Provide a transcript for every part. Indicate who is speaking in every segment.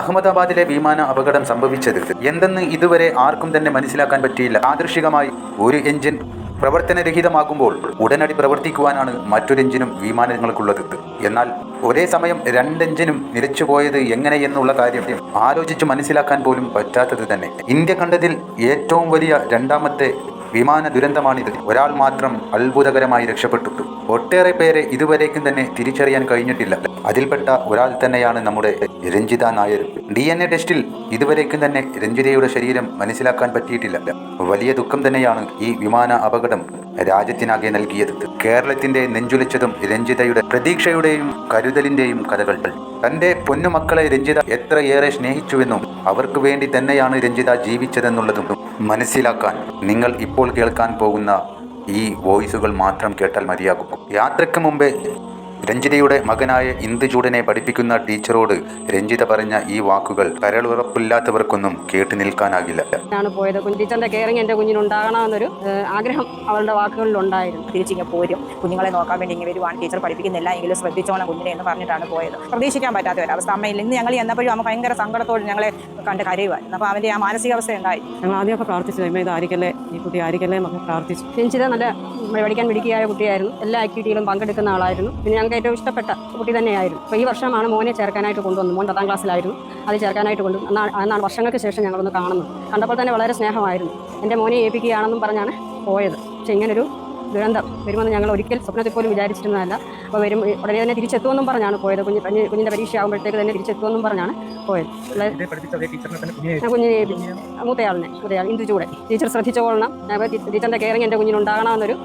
Speaker 1: അഹമ്മദാബാദിലെ വിമാന അപകടം സംഭവിച്ചത് എന്തെന്ന് ഇതുവരെ ആർക്കും തന്നെ മനസ്സിലാക്കാൻ പറ്റിയില്ല. ആദർശികമായി ഒരു എഞ്ചിൻ പ്രവർത്തനരഹിതമാകുമ്പോൾ ഉടനടി പ്രവർത്തിക്കുവാനാണ് മറ്റൊരു എഞ്ചിനും വിമാനങ്ങൾക്കുള്ളത്. എന്നാൽ ഒരേ സമയം രണ്ടെഞ്ചിനും നിലച്ചുപോയത് എങ്ങനെയെന്നുള്ള കാര്യം ആലോചിച്ച് മനസ്സിലാക്കാൻ പോലും പറ്റാത്തത് തന്നെ. ഇന്ത്യ കണ്ടതിൽ ഏറ്റവും വലിയ രണ്ടാമത്തെ വിമാന ദുരന്തമാണിത്. ഒരാൾ മാത്രം അത്ഭുതകരമായി രക്ഷപ്പെട്ടു. ഒട്ടേറെ പേരെ ഇതുവരേക്കും തന്നെ തിരിച്ചറിയാൻ കഴിഞ്ഞിട്ടില്ല. അതിൽപ്പെട്ട ഒരാൾ തന്നെയാണ് നമ്മുടെ Ranjitha Nair. D N A ടെസ്റ്റിൽ ഇതുവരേക്കും തന്നെ രഞ്ജിതയുടെ ശരീരം മനസ്സിലാക്കാൻ പറ്റിയിട്ടില്ല. വലിയ ദുഃഖം തന്നെയാണ് ഈ വിമാന അപകടം രാജ്യത്തിനാകെ നൽകിയത്. കേരളത്തിന്റെ നെഞ്ചുലച്ചതും രഞ്ജിതയുടെ പ്രതീക്ഷയുടെയും കരുതലിന്റെയും കഥകൾ. തന്റെ പൊന്നുമക്കളെ രഞ്ജിത എത്രയേറെ സ്നേഹിച്ചുവെന്നും അവർക്ക് വേണ്ടി തന്നെയാണ് രഞ്ജിത ജീവിച്ചതെന്നുള്ളതും. മനസ്സിലാക്കാൻ നിങ്ങൾ ഇപ്പോൾ കേൾക്കാൻ പോകുന്ന ഈ വോയിസുകൾ മാത്രം കേട്ടാൽ മതിയാകും. യാത്രയ്ക്ക് മുമ്പേ രഞ്ജിതയുടെ മകനായ ഇന്ദുചൂടനെ പഠിപ്പിക്കുന്ന ടീച്ചറോട് രഞ്ജിത പറഞ്ഞ ഈ വാക്കുകൾ കരളുറപ്പില്ലാത്തവർക്കൊന്നും കേട്ടു നിൽക്കാനാകില്ല.
Speaker 2: ആണ് പോയത്. ടീച്ചറിന്റെ കെയറിങ് എന്റെ കുഞ്ഞിനുണ്ടാകണമെന്നൊരു ഉണ്ടാകണമെന്നൊരു ആഗ്രഹം അവളുടെ വാക്കുകളിൽ
Speaker 3: ഉണ്ടായിരുന്നു. തിരിച്ചിങ്ങനെ പോരും. കുഞ്ഞുങ്ങളെ നോക്കാൻ വേണ്ടി ഇങ്ങനെ വരുവാണ്. ടീച്ചർ പഠിപ്പിക്കുന്നില്ല. എങ്കിലും ശ്രദ്ധിച്ചോണം കുഞ്ഞിനെ എന്ന് പറഞ്ഞിട്ടാണ് പോയത്. പ്രതീക്ഷിക്കാൻ പറ്റാത്ത ഒരു അവസ്ഥ അമ്മയിൽ ഇന്ന് ഞങ്ങൾ ചെന്നപ്പോഴും അമ്മ ഭയങ്കര സങ്കടത്തോട് ഞങ്ങളെ കണ്ട് കരയുമായിരുന്നു അപ്പോൾ അവന്റെ ആ മാനസികാവസ്ഥ ഉണ്ടായി
Speaker 4: ഞങ്ങൾ ആദ്യമൊക്കെ പ്രാർത്ഥിച്ചു ദൈവമേ ഇത് ആയിരിക്കല്ലേ ഈ കുട്ടി ആയിരിക്കല്ലേ? എന്നൊക്കെ പ്രാർത്ഥിച്ചു.
Speaker 2: രഞ്ജിത നല്ല പഠിക്കാൻ മിടുക്കിയായ കുട്ടിയായിരുന്നു. എല്ലാ ആക്ടിവിറ്റിയിലും പങ്കെടുക്കുന്ന ആളായിരുന്നു. പിന്നെ ഞങ്ങൾക്ക് ഏറ്റവും ഇഷ്ടപ്പെട്ട കുട്ടി തന്നെയായിരുന്നു. അപ്പോൾ ഈ വർഷമാണ് മോനെ ചേർക്കാനായിട്ട് കൊണ്ടുവന്നു മോൻ പത്താം ക്ലാസ്സിലായിരുന്നു. അത് ചേർക്കാനായിട്ട് കൊണ്ടു എന്നാണ് വർഷങ്ങൾക്ക് ശേഷം ഞങ്ങളൊന്ന് കാണുന്നത്. കണ്ടപ്പോൾ തന്നെ വളരെ സ്നേഹമായിരുന്നു. എന്റെ മോനെ ഏൽപ്പിക്കുകയാണെന്നും പറഞ്ഞാണ് പോയത്. പക്ഷേ ഇങ്ങനൊരു ദുരന്തം വരുമെന്ന് ഞങ്ങൾ ഒരിക്കൽ സ്വപ്നത്തിൽ പോലും വിചാരിച്ചിരുന്നതല്ല. അപ്പോൾ വരും ഉടനെ തന്നെ തിരിച്ചെത്തുമെന്നും പറഞ്ഞാണ് പോയത്. കുഞ്ഞ് കുഞ്ഞ് കുഞ്ഞിന്റെ പരീക്ഷ ആകുമ്പോഴത്തേക്ക് തന്നെ തിരിച്ചെത്തുമെന്നും പറഞ്ഞാണ് പോയത്. കുഞ്ഞിനെ. മൂത്തയാളിനെ മൂത്തയാൾ ഇന്ദുചൂടെ ടീച്ചർ ശ്രദ്ധിച്ചോളണം. ടീച്ചറിന്റെ കെയറിങ് എന്റെ കുഞ്ഞിനുണ്ടാകണമെന്നൊരു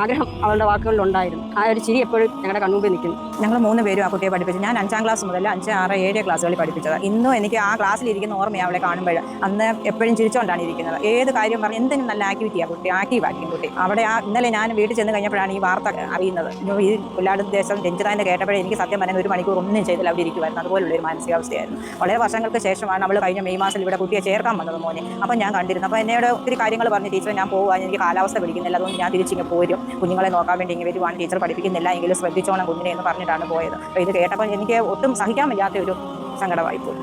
Speaker 2: ആഗ്രഹം അവളുടെ വാക്കുകളിലുണ്ടായിരുന്നു ആ ഒരു ചിരി എപ്പോഴും ഞങ്ങളുടെ കൺമുമ്പിൽ നിൽക്കുന്നു.
Speaker 3: ഞങ്ങൾ മൂന്ന് പേരും ആ കുട്ടിയെ പഠിപ്പിച്ചു. ഞാൻ അഞ്ചാം ക്ലാസ് മുതൽ അഞ്ച് ആറ് ഏഴ് ക്ലാസ്സുകളിൽ പഠിപ്പിച്ചത്. ഇന്നും എനിക്ക് ആ ക്ലാസ്സിൽ ഇരിക്കുന്ന ഓർമ്മയാണ് അവളെ കാണുമ്പോൾ അന്ന് എപ്പോഴും ചിരിച്ചുകൊണ്ടാണ് ഇരിക്കുന്നത്. ഏത് കാര്യം പറഞ്ഞ് എന്തെങ്കിലും നല്ല ആക്ടിവിറ്റിയാണ് കുട്ടി ആക്റ്റീവ് ആക്കി കുട്ടി. അവിടെ ആ ഇന്നലെ ഞാൻ വീട്ടിൽ ചെന്ന് കഴിഞ്ഞപ്പോഴാണ് ഈ വാർത്ത അറിയുന്നത്. ഈ പുല്ലാട് ദേശം രഞ്ജിതാന്റെ കേട്ടപ്പോഴേ എനിക്ക് സത്യം പറഞ്ഞാൽ ഒരു മണിക്കൂർ ഒന്നും ചെയ്തില്ല അവിടെ ഇരിക്കുമായിരുന്നു അതുപോലുള്ള ഒരു മാനസികാവസ്ഥയായിരുന്നു. വളരെ വർഷങ്ങൾക്ക് ശേഷമാണ് അവൾ കഴിഞ്ഞ മെയ് മാസം ഇവിടെ കുട്ടിയെ ചേർക്കാൻ വന്നത് മോനെ. അപ്പം ഞാൻ കണ്ടിരുന്നു. അപ്പോൾ എന്നോട് ഒത്തിരി കാര്യങ്ങൾ പറഞ്ഞ് ടീച്ചർ ഞാൻ പോകുവാൻ എനിക്ക് കാലാവസ്ഥ പിടിക്കുന്നില്ല. അതുകൊണ്ട് ഞാൻ തിരിച്ചിങ്ങ് പോരും കുഞ്ഞുങ്ങളെ നോക്കാൻ വേണ്ടി ഇങ്ങനെ വരുവാണ്. ടീച്ചർ പഠിപ്പിക്കുന്നില്ല. എങ്കിലും ശ്രദ്ധിച്ചോണം കുഞ്ഞിനെ എന്ന് പറഞ്ഞിട്ടാണ് പോയത്. അപ്പോൾ ഇത് കേട്ടപ്പോൾ എനിക്ക് ഒട്ടും സഹിക്കാൻ വയ്യാത്ത ഒരു സങ്കടമായി പോയി.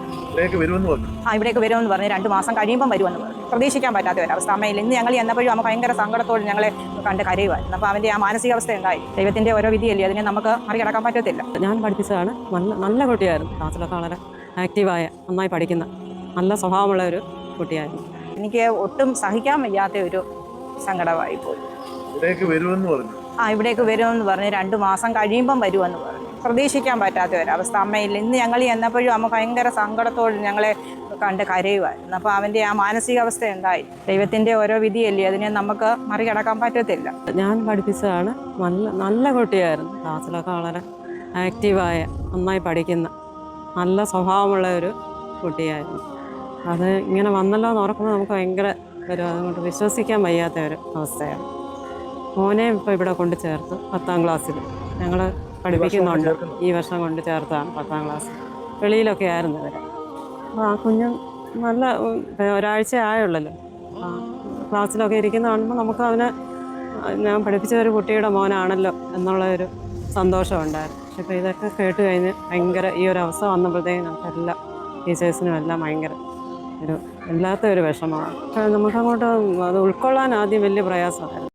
Speaker 3: ആ ഇവിടേക്ക് വരുമെന്ന് പറഞ്ഞ് രണ്ട് മാസം കഴിയുമ്പം വരുമെന്ന് പറഞ്ഞു. പ്രതീക്ഷിക്കാൻ പറ്റാത്ത ഒരു അവസ്ഥ. അമ്മയിൽ ഇന്ന് ഞങ്ങൾ എന്നപ്പോഴും അമ്മ ഭയങ്കര സങ്കടത്തോട് ഞങ്ങളെ കണ്ട് കരയുമായിരുന്നു അപ്പോൾ അവന്റെ ആ മാനസികാവസ്ഥ ഉണ്ടായി ദൈവത്തിന്റെ ഓരോ വിധിയല്ലേ? അതിനെ നമുക്ക് മറികടക്കാൻ പറ്റത്തില്ല.
Speaker 4: ഞാൻ പഠിപ്പിച്ചതാണ് നല്ല നല്ല കുട്ടിയായിരുന്നു. ക്ലാസ്സിലൊക്കെ വളരെ ആക്റ്റീവായ നന്നായി പഠിക്കുന്ന നല്ല സ്വഭാവമുള്ള ഒരു കുട്ടിയായിരുന്നു.
Speaker 3: എനിക്ക് ഒട്ടും സഹിക്കാൻ വയ്യാത്ത ഒരു സങ്കടമായി പോയി.
Speaker 5: ഇവിടേക്ക് വരുമെന്ന് പറഞ്ഞു.
Speaker 3: ആ ഇവിടേക്ക് വരുമെന്ന് പറഞ്ഞ്. രണ്ട് മാസം കഴിയുമ്പം വരുമെന്ന് പറഞ്ഞു. പ്രതീക്ഷിക്കാൻ പറ്റാത്ത ഒരവസ്ഥ അമ്മയില്ല ഇന്ന് ഞങ്ങൾ എന്നപ്പോഴും അമ്മ ഭയങ്കര സങ്കടത്തോട് ഞങ്ങളെ കണ്ട് കരയുമായിരുന്നു. അപ്പോൾ അവന്റെ ആ മാനസികാവസ്ഥ എന്തായി? ദൈവത്തിന്റെ ഓരോ വിധിയല്ലേ? അതിനെ നമുക്ക് മറികടക്കാൻ പറ്റത്തില്ല.
Speaker 4: ഞാൻ പഠിപ്പിച്ചതാണ് നല്ല നല്ല കുട്ടിയായിരുന്നു. ക്ലാസ്സിലൊക്കെ വളരെ ആക്റ്റീവായ നന്നായി പഠിക്കുന്ന നല്ല സ്വഭാവമുള്ള ഒരു കുട്ടിയായിരുന്നു. അത് ഇങ്ങനെ വന്നല്ലോ എന്ന് ഓർക്കുമ്പോൾ നമുക്ക് ഭയങ്കര ഒരു അതുകൊണ്ട് വിശ്വസിക്കാൻ വയ്യാത്ത ഒരു അവസ്ഥയാണ്. മോനെ ഇപ്പോൾ ഇവിടെ കൊണ്ട് ചേർത്ത് പത്താം ക്ലാസ്സിൽ. ഞങ്ങൾ പഠിപ്പിക്കുന്നുണ്ട്. ഈ വർഷം കൊണ്ട് ചേർത്താണ് പത്താം ക്ലാസ്. വെളിയിലൊക്കെ ആയിരുന്നു ഇവരെ അപ്പോൾ ആ കുഞ്ഞ് നല്ല ഒരാഴ്ച ആയുള്ളല്ലോ. ക്ലാസ്സിലൊക്കെ ഇരിക്കുന്ന കാണുമ്പോൾ നമുക്ക് അവനെ ഞാൻ പഠിപ്പിച്ച ഒരു കുട്ടിയുടെ മോനാണല്ലോ എന്നുള്ള ഒരു സന്തോഷമുണ്ടായിരുന്നു പക്ഷെ ഇപ്പോൾ ഇതൊക്കെ കേട്ട് കഴിഞ്ഞ് ഭയങ്കര ഈ ഒരു അവസ്ഥ വന്നപ്പോഴത്തേക്കും നമുക്ക് എല്ലാ ടീച്ചേഴ്സിനും എല്ലാം ഭയങ്കര ഒരു വല്ലാത്ത ഒരു വിഷമമാണ്. പക്ഷേ നമുക്കങ്ങോട്ട് അത് ഉൾക്കൊള്ളാൻ ആദ്യം വലിയ പ്രയാസമായിരുന്നു.